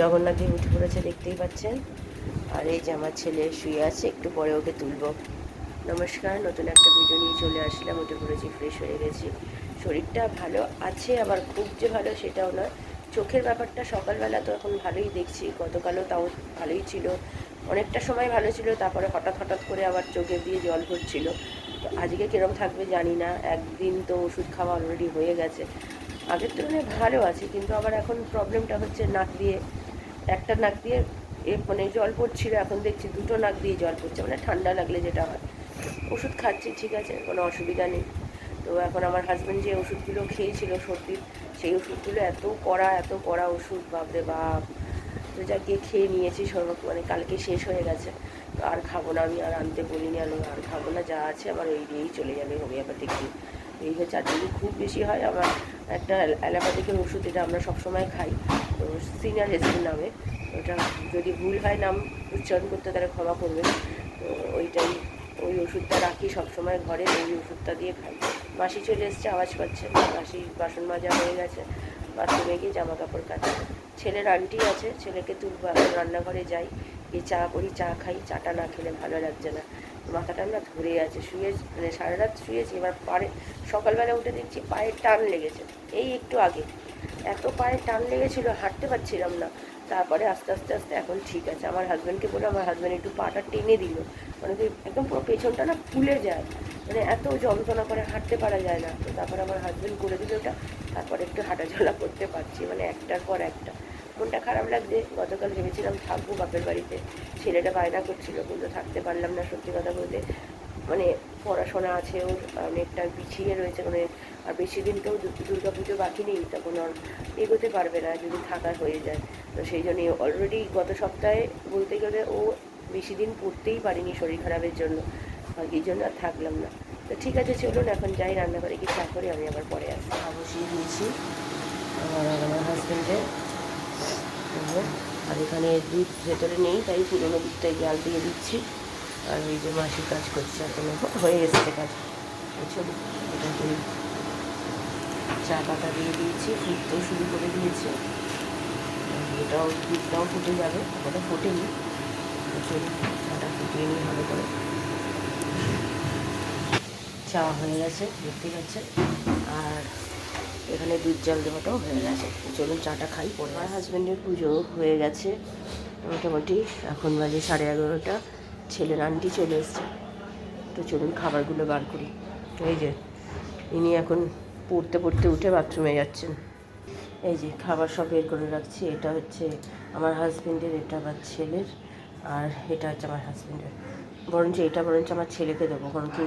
জগন্নাথদেব উঠে পড়েছে দেখতেই পাচ্ছেন। আর এই যে আমার ছেলে শুয়ে আছে, একটু পরে ওকে তুলব। নমস্কার, নতুন একটা ভিডিও নিয়ে চলে আসলাম। উঠে পড়েছি ফ্রেশ হয়ে গেছি। শরীরটা ভালো আছে, আবার খুব যে ভালো সেটাও না চোখের ব্যাপারটা সকালবেলা তো এখন ভালোই দেখছি, গতকালও তাও ভালোই ছিল। অনেকটা সময় ভালো ছিল, তারপরে হঠাৎ হঠাৎ করে আবার চোখে দিয়ে জল পড়ছিল তো আজকে কীরকম থাকবে জানি না, একদিন তো ওষুধ খাওয়া অলরেডি হয়ে গেছে। আগের তুলনায় ভালো আছে, কিন্তু আবার এখন প্রবলেমটা হচ্ছে নাক দিয়ে। একটা নাক দিয়ে এ মানে জল পড়ছিল, এখন দেখছি দুটো নাক দিয়ে জল পড়ছে মানে ঠান্ডা লাগলে যেটা হয়। ওষুধ খাচ্ছি, ঠিক আছে, কোনো অসুবিধা নেই। তো এখন আমার হাজব্যান্ড যে ওষুধগুলো খেয়েছিল সর্দির সেই ওষুধগুলো এত কড়া এত কড়া ওষুধ, বাপরে বাপ। তো যা গিয়ে খেয়ে নিয়েছি সর্ব মানে কালকে শেষ হয়ে গেছে। তো আর খাব না, আমি আর আনতে বলিনি, আমি আর খাব না, যা আছে আমার ওই দিয়েই চলে যাবে হোমিওপ্যাথিক দিয়ে। এই হচ্ছে, আর যদি খুব বেশি হয় আমার একটা অ্যালোপ্যাথিকের ওষুধ এটা আমরা সবসময় খাই তো সিনিয়র হেসিন নামে। ওটা যদি ভুল হয় নাম উচ্চারণ করতে তাহলে ক্ষমা করবেন। তো ওইটাই, ওই ওষুধটা রাখি সবসময় ঘরে, ওই ওষুধটা দিয়ে খাই। মাসি চলে এসছে, আওয়াজ পাচ্ছে। মাসি বাসন মাজা হয়ে গেছে, বাথরুমে গিয়ে জামা কাপড় কাচে। ছেলের আন্টি আছে, ছেলেকে তুলবো, এখন রান্নাঘরে যাই। গিয়ে চা করি, চা খাই, চাটা না খেলে ভালো লাগছে না। মাথাটা না ধরে আছে, শুয়ে মানে সারা রাত শুয়েছি, এবার পায়ে সকালবেলা উঠে দেখছি পায়ে টান লেগেছে। এই একটু আগে। এত পায়ে টান লেগেছিলো, হাঁটতে পারছিলাম না। তারপরে আস্তে আস্তে আস্তে এখন ঠিক আছে। আমার হাজব্যান্ডকে বলে আমার হাজব্যান্ড একটু পাটা টেনে দিল। মানে কি একদম পুরো পেছনটা না ফুলে যায়। মানে এত যন্ত্রণা করে হাঁটতে পারা যায় না। তো তারপর আমার হাজব্যান্ড করে দিল ওটা। তারপরে একটু হাঁটাচলা করতে পারছি মানে একটার পর একটা। মনটা খারাপ লাগছে। গতকাল ভেবেছিলাম থাকব বাপের বাড়িতে। ছেলেটা বায়না করছিল, কিন্তু থাকতে পারলাম না সত্যি কথা বলতে। মানে পড়াশোনা আছে ওর অনেকটা পিছিয়ে রয়েছে মানে আর বেশি দিন তো দুর্গা পুজো বাকি নেই, তখন আর এগোতে পারবে না যদি থাকা হয়ে যায়। তো সেই জন্যই অলরেডি গত সপ্তাহে বলতে গেলে ও বেশি দিন পড়তেই পারিনি শরীর খারাপের জন্য। আর এই জন্য আর থাকলাম না। তো ঠিক আছে, চলুন এখন যাই রান্নাঘরে গিয়ে চা করে আমি আবার পরে আসি বসিয়ে দিয়েছি। আমার আর আমার হাজব্যান্ডের আর এখানে দুধ ভেতরে নেই, তাই পুরোনো দুধটাই জাল দিয়ে দিচ্ছি। আর ওই যে মাসি কাজ করছে, এখন হয়ে এসছে কাজ। চলুন। চা পাতা দিয়ে দিয়েছি, ফুটতেও শুরু করে দিয়েছে। এটাও, দুধটাও ফুটে যাবে ওটা ফোটেনি। চলুন চাটা ফুটিয়ে নিই ভালো করে। চা হয়ে গেছে, দেখতে পাচ্ছেন? আর এখানে দুধ জল দেওয়াটাও হয়ে গেছে। চলুন, চাটা খাই, পরে আমার হাজব্যান্ডের পুজো হয়ে গেছে। মোটামুটি এখন বাজে সাড়ে এগারোটা। ছেলের আন্টি চলে এসছে। তো চলুন, খাবারগুলো বার করি। এই যে, ইনি এখন পড়তে পড়তে উঠে বাথরুমে যাচ্ছেন এই যে খাবার সব বের করে রাখছি, এটা হচ্ছে আমার হাজব্যান্ডের এটা আমার ছেলের, আর এটা হচ্ছে আমার হাজব্যান্ডের বরঞ্চ এটা বরঞ্চ আমার ছেলেকে দেবো, কারণ কি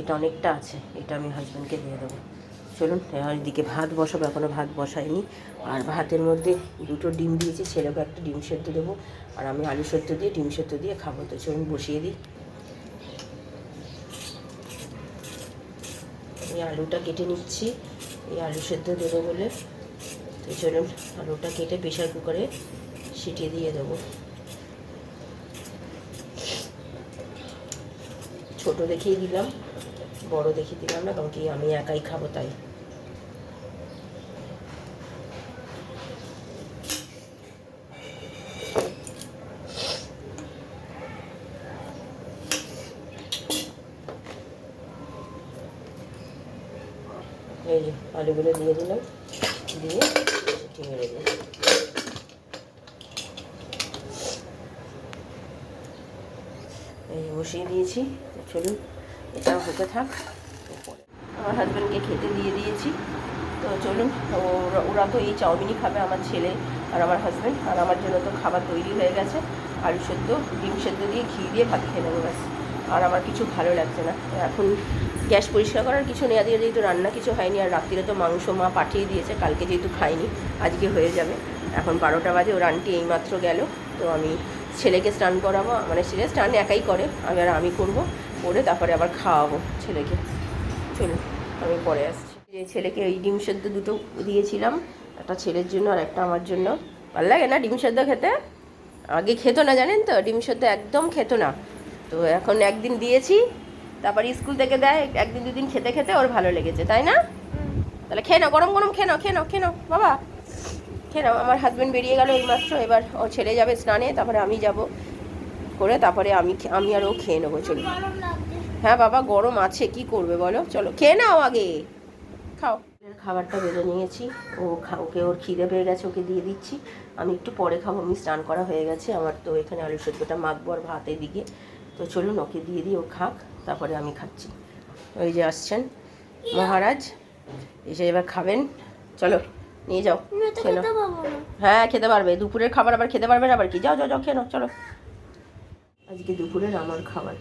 এটা অনেকটা আছে, এটা আমি হাজব্যান্ডকে দিয়ে দেবো। চলুন আর এদিকে ভাত বসাবো এখনও ভাত বসাইনি। আর ভাতের মধ্যে দুটো ডিম দিয়েছি, ছেলেকে একটা ডিম সেদ্ধ দেবো, আর আমি আলু সেদ্ধ দিয়ে, ডিম সেদ্ধ দিয়ে খাব। তো চলুন বসিয়ে দিই। আলুটা কেটে নিচ্ছি। এই আলু সেদ্ধ দেবো বলে। তো চলুন আলুটা কেটে প্রেশার কুকারে সিটিয়ে দিয়ে দেবো। ছোট দেখিয়ে দিলাম, বড় দেখিয়ে দিলাম না, কারণ কি আমি একাই খাব তাই। এই যে আলুগুলো দিয়ে দিলাম। দিয়ে মেরে দিলাম। এই বসিয়ে দিয়েছি। চলুন, এটাও হতে থাক। আমার হাজব্যান্ডকে খেতে দিয়ে দিয়েছি। তো চলুন, ওরা তো এই চাউমিনই খাবে, আমার ছেলে আর আমার হাজব্যান্ড আর আমার জন্য তো খাবার তৈরি হয়ে গেছে। আলু সেদ্ধ, ডিম সেদ্ধ দিয়ে ঘি দিয়ে ভাত খেয়ে নেব আর আমার কিছু ভালো লাগছে না। এখন গ্যাস পরিষ্কার করার কিছু নেই, আজকে যেহেতু রান্না কিছু হয়নি আর রাত্রিরে তো মাংস মা পাঠিয়ে দিয়েছে, কালকে যেহেতু খাইনি, আজকে হয়ে যাবে। এখন বারোটা বাজে, ওর আন্টি এইমাত্র গেল, তো আমি ছেলেকে স্নান করাবো মানে ছেলে স্নান একাই করে আমি আর আমি করব, করে তারপরে আবার খাওয়াবো ছেলেকে। চলুন, আমি পরে আসছি। যে ছেলেকে এই ডিম সেদ্ধ দুটো দিয়েছিলাম, একটা ছেলের জন্য আর একটা আমার জন্য। ভালো লাগে না ডিম সেদ্ধ খেতে? আগে খেত না, জানেন তো? ডিম সেদ্ধ একদম খেত না। তো এখন একদিন দিয়েছি তারপর স্কুল থেকে দেয়, একদিন দুদিন খেতে খেতে ওর ভালো লেগেছে, তাই না? তাহলে খেয়ে নাও, গরম গরম খেয়ে নাও খেয়ে নাও খেয়ে নাও, বাবা। কেন আমার হাজব্যান্ড বেরিয়ে গেল এইমাত্র এবার ও ছেলে যাবে স্নানে, তারপরে আমি যাব করে তারপরে আমি আমি আর ও খেয়ে নেব চলো হ্যাঁ বাবা, গরম আছে, কি করবে বলো? চলো, খেয়ে নাও আগে। খাও। খাবারটা বেড়ে নিয়েছি, ও ওকে ওর খিদে পেয়ে গেছে, ওকে দিয়ে দিচ্ছি। আমি একটু পরে খাব, আমি স্নান করা হয়ে গেছে, আমার তো এখানে আলু সেদ্ধটা মাখবো আর ভাতের দিকে। তো চলুন, ওকে দিয়ে দিই, ও খাক। তারপরে আমি খাচ্ছি। ওই যে আসছেন মহারাজ এসে এবার খাবেন। চলো নিয়ে যাও না হ্যাঁ খেতে পারবে। দুপুরের খাবার আবার খেতে পারবে আবার কি? যাও যাও যাও খেয়ে চলো। আজকে দুপুরের আমার খাবার।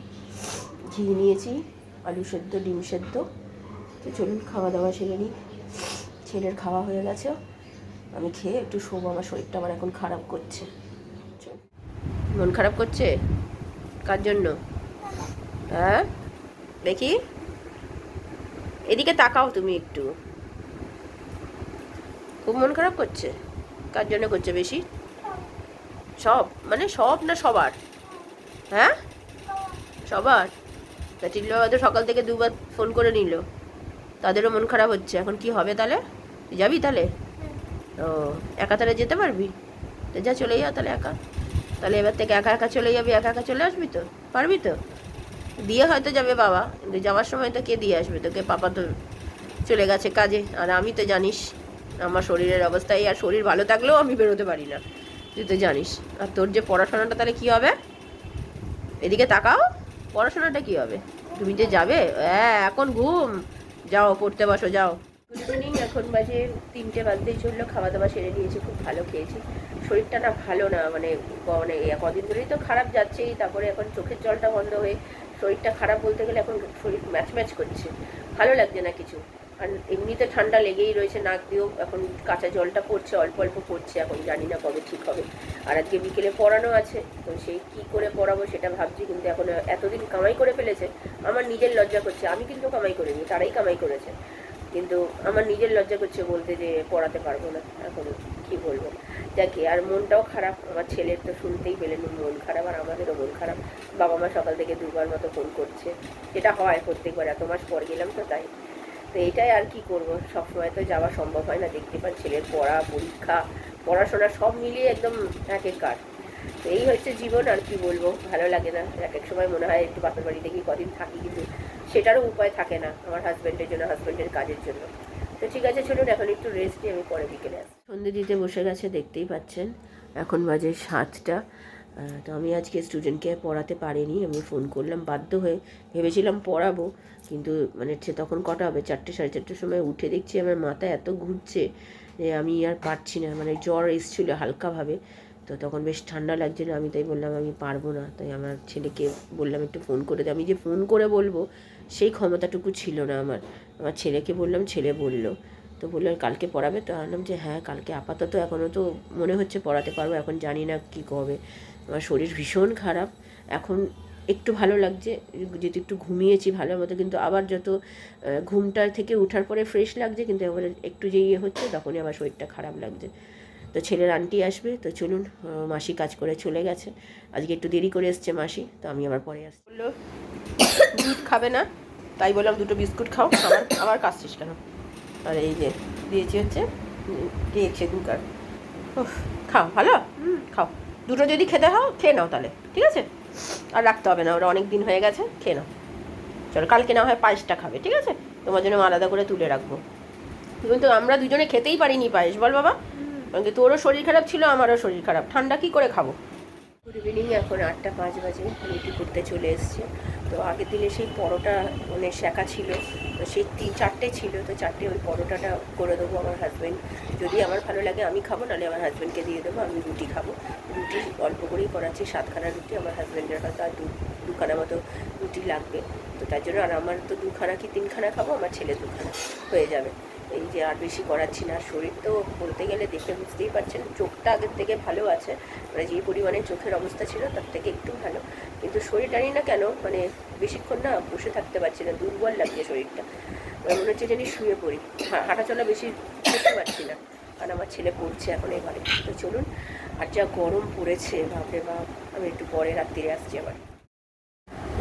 ঘি নিয়েছি আলু সেদ্ধ ডিম সেদ্ধ। তো চলুন খাওয়া দাওয়া সেরে নিই। ছেলের খাওয়া হয়ে গেছে। আমি খেয়ে একটু শোবো আমার শরীরটা আমার এখন খারাপ করছে। চল। মন খারাপ করছে? কার জন্য? হ্যাঁ? দেখি। এদিকে তাকাও তুমি একটু। খুব মন খারাপ করছে? কার জন্য করছে বেশি? সব? মানে সব না সবার? হ্যাঁ? সবার? তা তো সকাল থেকে দুবার ফোন করে নিল। তাদেরও মন খারাপ হচ্ছে। এখন কি হবে তাহলে? তুই যাবি তাহলে? ও, একা তাহলে যেতে পারবি? যা চলে যা তাহলে একা। তাহলে এবার থেকে একা একা চলে যাবি, একা একা চলে আসবি তো? পারবি তো? দিয়ে হয়তো যাবে বাবা, কিন্তু যাওয়ার সময় তো কে দিয়ে আসবে? তোকে পাপা তো চলে গেছে কাজে। আর আমি তো জানিস, আমার শরীরের অবস্থায় আর শরীর ভালো থাকলেও আমি বেরোতে পারি না। তুই তো জানিস। আর তোর যে পড়াশোনাটা তাহলে কি হবে? এদিকে তাকাও, পড়াশোনাটা কি হবে? তুমি যে যাবে? হ্যাঁ এখন ঘুম। যাও, পড়তে বসো, যাও। গুড এখন বাজে তিনটে বাজতেই চলল খাওয়া দাওয়া সেরে নিয়েছি, খুব ভালো খেয়েছি। শরীরটা না ভালো না মানে মানে কদিন ধরেই তো খারাপ যাচ্ছেই, তারপরে এখন চোখের জলটা বন্ধ হয়ে শরীরটা খারাপ বলতে গেলে এখন শরীর ম্যাচ ম্যাচ করছে। ভালো লাগছে না কিছু। আর এমনিতে ঠান্ডা লেগেই রয়েছে, নাক দিয়েও এখন কাঁচা জলটা পড়ছে, অল্প অল্প পড়ছে, এখন জানি না কবে ঠিক হবে। আর আজকে বিকেলে পড়ানো আছে, তো সেই কী করে পড়াবো সেটা ভাবছি, কিন্তু এখন এতদিন কামাই করে ফেলেছে, আমার নিজের লজ্জা করছে। আমি কিন্তু কামাই করিনি, তারাই কামাই করেছে। কিন্তু আমার নিজের লজ্জা করছে বলতে যে পড়াতে পারব না। এখন কি বলব? দেখি, আর মনটাও খারাপ। আমার ছেলের তো শুনতেই পেলেন মন খারাপ আর আমাদেরও মন খারাপ। বাবা মা সকাল থেকে দুবার মতো ফোন করছে। যেটা হয় প্রত্যেকবার, এত মাস পর গেলাম তো তাই। তো এটাই আর কি করব? সবসময় তো যাওয়া সম্ভব হয় না, দেখতে পান ছেলের পড়া, পরীক্ষা, পড়াশোনা সব মিলিয়ে একদম এক এক কার। তো এই হচ্ছে জীবন, আর কি বলব? ভালো লাগে না। এক এক সময় মনে হয় একটু বাপের বাড়িতে গিয়ে কদিন থাকি, কিন্তু সেটারও উপায় থাকে না আমার হাজব্যান্ডের জন্য হাজব্যান্ডের কাজের জন্য। তো ঠিক আছে, চলুন এখন একটু রেস্ট নিয়ে আমি পরে বিকেলে আসি সন্ধে দিতে বসে গেছে, দেখতেই পাচ্ছেন। এখন বাজে সাতটা। তো আমি আজকে স্টুডেন্টকে পড়াতে পারিনি, আমি ফোন করলাম, বাধ্য হয়ে ভেবেছিলাম পড়াবো, কিন্তু মানে সে তখন কটা হবে? চারটে, সাড়ে চারটের সময় উঠে দেখছি আমার মাথা এত ঘুরছে যে আমি আর পারছি না। মানে জ্বর এসেছিল হালকাভাবে। তো তখন বেশ ঠান্ডা লাগছে না আমি তাই বললাম, আমি পারব না। তাই আমার ছেলেকে বললাম, একটু ফোন করে দে। আমি যে ফোন করে বলব, সেই ক্ষমতাটুকু ছিল না আমার। আমার ছেলেকে বললাম, ছেলে বলল, তো বলল, কালকে পড়াবে? তো আনলাম যে হ্যাঁ কালকে আপাতত এখনও তো মনে হচ্ছে পড়াতে পারব, এখন জানি না কী হবে আমার শরীর ভীষণ খারাপ। এখন একটু ভালো লাগছে, যেহেতু একটু ঘুমিয়েছি ভালো মতো, কিন্তু আবার যত ঘুমটা থেকে ওঠার পরে ফ্রেশ লাগছে, কিন্তু এবারে একটু যে ইয়ে হচ্ছে, তখনই আবার শরীরটা খারাপ লাগছে। তো ছেলের আন্টি আসবে তো চলুন মাসি কাজ করে চলে গেছে। আজকে একটু দেরি করে এসছে মাসি তো আমি আবার পরে আসছি। বলল দুধ খাবে না তাই বললাম দুটো বিস্কুট খাও আবার আবার কাশছিস কেন? আর এই যে দিয়েছি হচ্ছে দিয়েছে আর। উফ, খাও ভালো? খাও। দুটো যদি খেতে হও খেয়ে নাও তাহলে ঠিক আছে? আর রাখতে হবে না ওরা অনেক দিন হয়ে গেছে খেয়ে নাও। চলো কালকে না হয় পায়েসটা খাবে ঠিক আছে? তোমার জন্য আলাদা করে তুলে রাখব। কিন্তু আমরা দুজনে খেতেই পারিনি পায়েস বল বাবা। কারণ কি তোরও শরীর খারাপ ছিল, আমারও শরীর খারাপ। ঠান্ডা কী করে খাব? গুড ইভিনিং এখন আটটা পাঁচ বাজে, রুটি করতে চলে এসছে। তো আগের দিনে সেই পরোটা মানে শেখা ছিল, তো সেই তিন চারটে ছিল, তো চারটে ওই পরোটাটা করে দেবো আমার হাজব্যান্ড যদি আমার ভালো লাগে, আমি খাব, নাহলে আমার হাজব্যান্ডকে দিয়ে দেবো, আমি রুটি খাব। রুটি অল্প করেই করাচ্ছি, সাতখানা রুটি আমার হাজব্যান্ডের হয়তো আর দু, দুখানা মতো রুটি লাগবে। তো তার জন্য আর আমার তো দুখানা কি তিনখানা খাব, আমার ছেলে দুখানা হয়ে যাবে। এই যে আর বেশি করাচ্ছি না। শরীর তো বলতে গেলে দেখে বুঝতেই পারছেন, চোখটা আগের থেকে ভালো আছে। মানে যে পরিমাণে চোখের অবস্থা ছিল তার থেকে একটু ভালো। কিন্তু শরীর জানি না কেন মানে বেশিক্ষণ না বসে থাকতে পারছি না, দুর্বল লাগছে শরীরটা। মানে হচ্ছে জানি শুয়ে পড়ি। হা- হাঁটা চলা বেশি করতে পারছি না। আর আমার ছেলে পড়ছে এখন এবারে। তো চলুন, আর যা গরম পড়েছে, বাপরে বাপ, আমি একটু পরে রাত্রিরে আসছি আবার।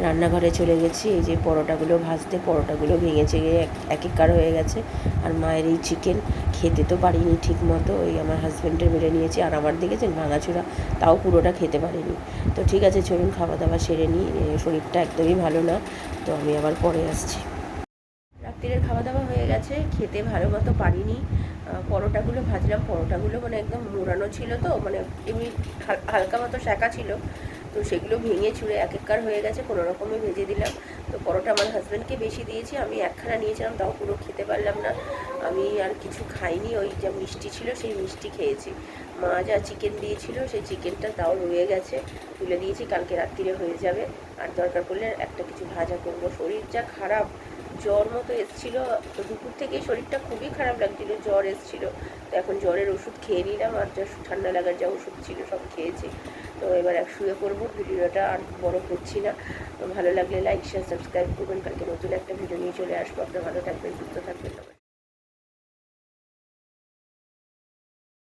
রান্নাঘরে চলে গেছি। এই যে পরোটাগুলো ভাজতে, পরোটাগুলো ভেঙেছে গিয়ে এক- এক একার হয়ে গেছে। আর মায়ের এই চিকেন খেতে তো পারিনি ঠিক মতো ওই আমার হাজব্যান্ডের মেরে নিয়েছি। আর আমার দেখেছেন ভাঙাচোরা? তাও পুরোটা খেতে পারিনি। তো ঠিক আছে, চলুন খাওয়া দাওয়া সেরে নিই। শরীরটা একদমই ভালো না। তো আমি আবার পরে আসছি। রাত্রিরের খাওয়া দাওয়া হয়ে গেছে। খেতে ভালো মতো পারিনি পরোটাগুলো ভাজলাম। পরোটাগুলো মানে একদম মোড়ানো ছিল তো। মানে এমনি হালকা মতো শাঁকা ছিল। তো সেগুলো ভেঙে চুড়ে এক এককার হয়ে গেছে, কোনো রকমে ভেজে দিলাম। তো পরোটা আমার হাজব্যান্ডকে বেশি দিয়েছি, আমি একখানা নিয়েছিলাম, তাও পুরো খেতে পারলাম না। আমি আর কিছু খাইনি, ওই যা মিষ্টি ছিল সেই মিষ্টি খেয়েছি। মা যা চিকেন দিয়েছিল, সেই চিকেনটা তাও রয়ে গেছে, তুলে দিয়েছি, কালকে রাত্রিরে হয়ে যাবে। আর দরকার পড়লে একটা কিছু ভাজা করব। শরীর যা খারাপ, জ্বর মতো এসছিল, তো দুপুর থেকেই শরীরটা খুবই খারাপ লাগছিল, জ্বর এসছিল। তো এখন জ্বরের ওষুধ খেয়ে নিলাম, আর যা ঠান্ডা লাগার যা ওষুধ ছিল সব খেয়েছি। তো এবার এক শুয়ে পড়ব ভিডিওটা আর বড় করছি না। ভালো লাগলে লাইক শেয়ার সাবস্ক্রাইব করবেন। কালকে নতুন একটা ভিডিও নিয়ে চলে আসব। আপনার ভালো থাকবেন, সুস্থ থাকবেন।